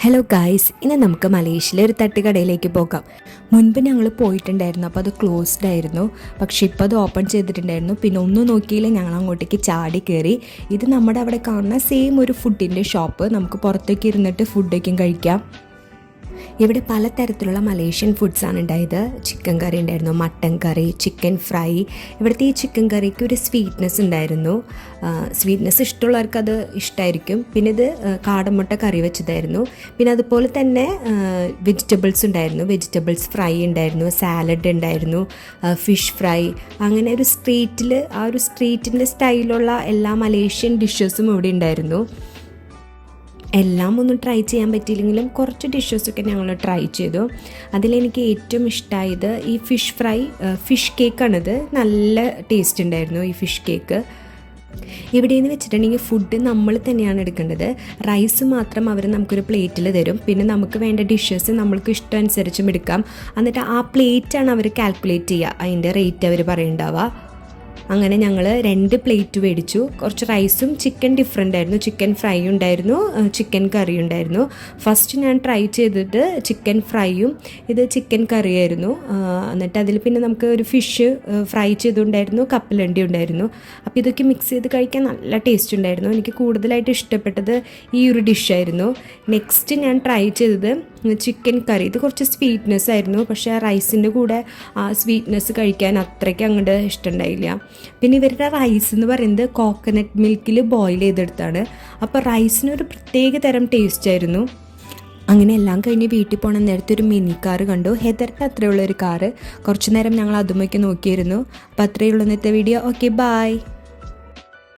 Hello guys ഇനി നമുക്ക് മലേഷ്യയിലെ ഒരു തട്ടുകടയിലേക്ക് പോകാം. മുൻപ് ഞങ്ങൾ പോയിട്ടുണ്ടായിരുന്നു. അപ്പോൾ അത് ക്ലോസ്ഡ് ആയിരുന്നു. പക്ഷേ ഇപ്പോൾ അത് ഓപ്പൺ ചെയ്തിട്ടുണ്ടായിരുന്നു. പിന്നെ ഒന്ന് നോക്കിയില്ല. ഞങ്ങൾ അങ്ങോട്ടേക്ക് ചാടി കയറി ഇത് നമ്മുടെ അവിടെ കാണുന്ന സെയിം ഒരു ഫുഡിന്റെ ഷോപ്പ് നമുക്ക് പുറത്തേക്ക് ഇരുന്നിട്ട് ഫുഡൊക്കെയും കഴിക്കാം. ഇവിടെ പലതരത്തിലുള്ള മലേഷ്യൻ ഫുഡ്സാണ് ഉണ്ടായത്. ചിക്കൻ കറി ഉണ്ടായിരുന്നു മട്ടൻ കറി ചിക്കൻ ഫ്രൈ ഇവിടുത്തെ ഈ ചിക്കൻ കറിക്ക് ഒരു സ്വീറ്റ്നെസ് ഉണ്ടായിരുന്നു. സ്വീറ്റ്നെസ് ഇഷ്ടമുള്ളവർക്ക് അത് ഇഷ്ടമായിരിക്കും പിന്നെ ഇത് കാടമുട്ട കറി വെച്ചതായിരുന്നു. പിന്നെ അതുപോലെ തന്നെ വെജിറ്റബിൾസ് ഉണ്ടായിരുന്നു. വെജിറ്റബിൾസ് ഫ്രൈ ഉണ്ടായിരുന്നു സാലഡ് ഉണ്ടായിരുന്നു ഫിഷ് ഫ്രൈ അങ്ങനെ ഒരു സ്ട്രീറ്റിൽ ആ ഒരു സ്ട്രീറ്റിന്റെ സ്റ്റൈലുള്ള എല്ലാ മലേഷ്യൻ ഡിഷസും ഇവിടെ ഉണ്ടായിരുന്നു. എല്ലാം ഒന്നും ട്രൈ ചെയ്യാൻ പറ്റിയില്ലെങ്കിലും കുറച്ച് ഡിഷസൊക്കെ ഞങ്ങൾ ട്രൈ ചെയ്തു. അതിലെനിക്ക് ഏറ്റവും ഇഷ്ടമായത് ഈ ഫിഷ് ഫ്രൈ ഫിഷ് കേക്കാണിത് നല്ല ടേസ്റ്റ് ഉണ്ടായിരുന്നു ഈ ഫിഷ് കേക്ക് ഇവിടെ നിന്ന് വെച്ചിട്ടുണ്ടെങ്കിൽ ഫുഡ് നമ്മൾ തന്നെയാണ് എടുക്കേണ്ടത്. റൈസ് മാത്രം അവർ നമുക്കൊരു പ്ലേറ്റിൽ തരും. പിന്നെ നമുക്ക് വേണ്ട ഡിഷസ് നമ്മൾക്ക് ഇഷ്ടം അനുസരിച്ചും എടുക്കാം. എന്നിട്ട് ആ പ്ലേറ്റാണ് അവർ കാൽക്കുലേറ്റ് ചെയ്യുക. അതിന്റെ റേറ്റ് അവർ പറയുണ്ടാവുക അങ്ങനെ ഞങ്ങൾ രണ്ട് പ്ലേറ്റ് മേടിച്ചു. കുറച്ച് റൈസും ചിക്കൻ ഡിഫറെന്റ് ആയിരുന്നു. ചിക്കൻ ഫ്രൈ ഉണ്ടായിരുന്നു ചിക്കൻ കറി ഉണ്ടായിരുന്നു. ഫസ്റ്റ് ഞാൻ ട്രൈ ചെയ്തിട്ട് ചിക്കൻ ഫ്രൈയും ഇത് ചിക്കൻ കറിയായിരുന്നു എന്നിട്ട് അതിൽ പിന്നെ നമുക്ക് ഒരു ഫിഷ് ഫ്രൈ ചെയ്തുണ്ടായിരുന്നു. കപ്പലണ്ടി ഉണ്ടായിരുന്നു. അപ്പോൾ ഇതൊക്കെ മിക്സ് ചെയ്ത് കഴിക്കാൻ നല്ല ടേസ്റ്റ് ഉണ്ടായിരുന്നു. എനിക്ക് കൂടുതലായിട്ട് ഇഷ്ടപ്പെട്ടത് ഈ ഒരു ഡിഷായിരുന്നു നെക്സ്റ്റ് ഞാൻ ട്രൈ ചെയ്തത് ചിക്കൻ കറി ഇത് കുറച്ച് സ്വീറ്റ്നെസ് ആയിരുന്നു. പക്ഷേ റൈസിന്റെ കൂടെ ആ സ്വീറ്റ്നെസ് കഴിക്കാൻ അത്രയ്ക്ക് അങ്ങോട്ട് ഇഷ്ടമുണ്ടായില്ല പിന്നെ ഇവരുടെ റൈസ് എന്ന് പറയുന്നത് കോക്കനട്ട് മിൽക്കിൽ ബോയിൽ ചെയ്തെടുത്താണ്. അപ്പോൾ റൈസിനൊരു പ്രത്യേക തരം ടേസ്റ്റ് ആയിരുന്നു. അങ്ങനെ എല്ലാം കഴിഞ്ഞ് വീട്ടിൽ പോകണം നേരത്തെ ഒരു മിനി കാർ കണ്ടു. ഹെദറിന്റെ അത്രയുള്ള ഒരു കാറ് കുറച്ചു നേരം ഞങ്ങൾ അതുമൊക്കെ നോക്കിയിരുന്നു. അപ്പോൾ അത്രയുള്ള ഇന്നത്തെ വീഡിയോ ഓക്കെ ബായ്